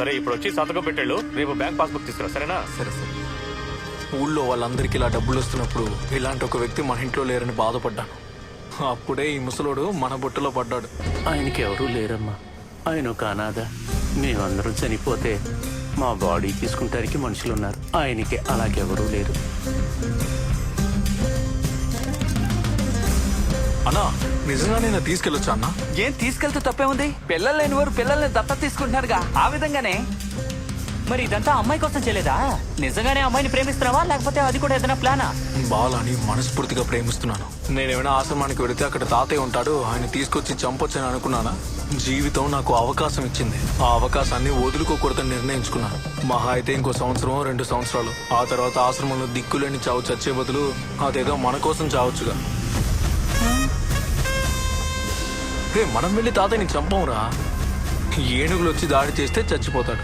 సరే ఇప్పుడు వచ్చి సంతకం పెట్టేళ్ళు. రేపు బ్యాంక్ పాస్బుక్ తీసుకురా సరేనా? సరే సరే. ఊళ్ళో వాళ్ళందరికీ ఇలా డబ్బులు వస్తున్నప్పుడు ఇలాంటి ఒక వ్యక్తి మన ఇంట్లో లేరని బాధపడ్డాను. అప్పుడే ఈ ముసలోడు మన బుట్టలో పడ్డాడు. ఆయనకి ఎవరూ లేరమ్మా. ఆయన ఒక అనాథ. మేమందరం చనిపోతే మా బాడీ తీసుకుంటానికి మనుషులు ఉన్నారు ఆయనకి అలాగెవరూ లేరు. అన్నా నిజంగానే నేను తీసుకెళ్ళొచ్చా అన్నా? ఏం తీసుకెళ్తే తప్పే ఉంది పిల్లలు లేని వారు పిల్లల్ని దత్త తీసుకుంటున్నారుగా. ఆ విధంగానే. మరి ఇదంతా అమ్మాయి కోసం చేయలేదా? నిజంగానే అమ్మాయిని ప్రేమిస్తున్నావా? లేకపోతే అది కూడా ఏదైనా ప్లానా? బాలని మనస్ఫూర్తిగా ప్రేమిస్తున్నాను. నేనేమైనా ఆశ్రమానికి వెళితే అక్కడ తాతయ్య ఉంటాడు ఆయన తీసుకొచ్చి చంపొచ్చని అనుకున్నానా? జీవితం నాకు అవకాశం ఇచ్చింది. ఆ అవకాశాన్ని వదులుకోకూడదని నిర్ణయించుకున్నాను. మహా అయితే ఇంకో సంవత్సరం రెండు సంవత్సరాలు. ఆ తర్వాత ఆశ్రమంలో దిక్కులేని చావు చచ్చే బదులు అదేదో మన కోసం చావచ్చుగా. రే మనం వెళ్ళి తాతయ్యని చంపంరా ఏనుగులు వచ్చి దాడి చేస్తే చచ్చిపోతాడు.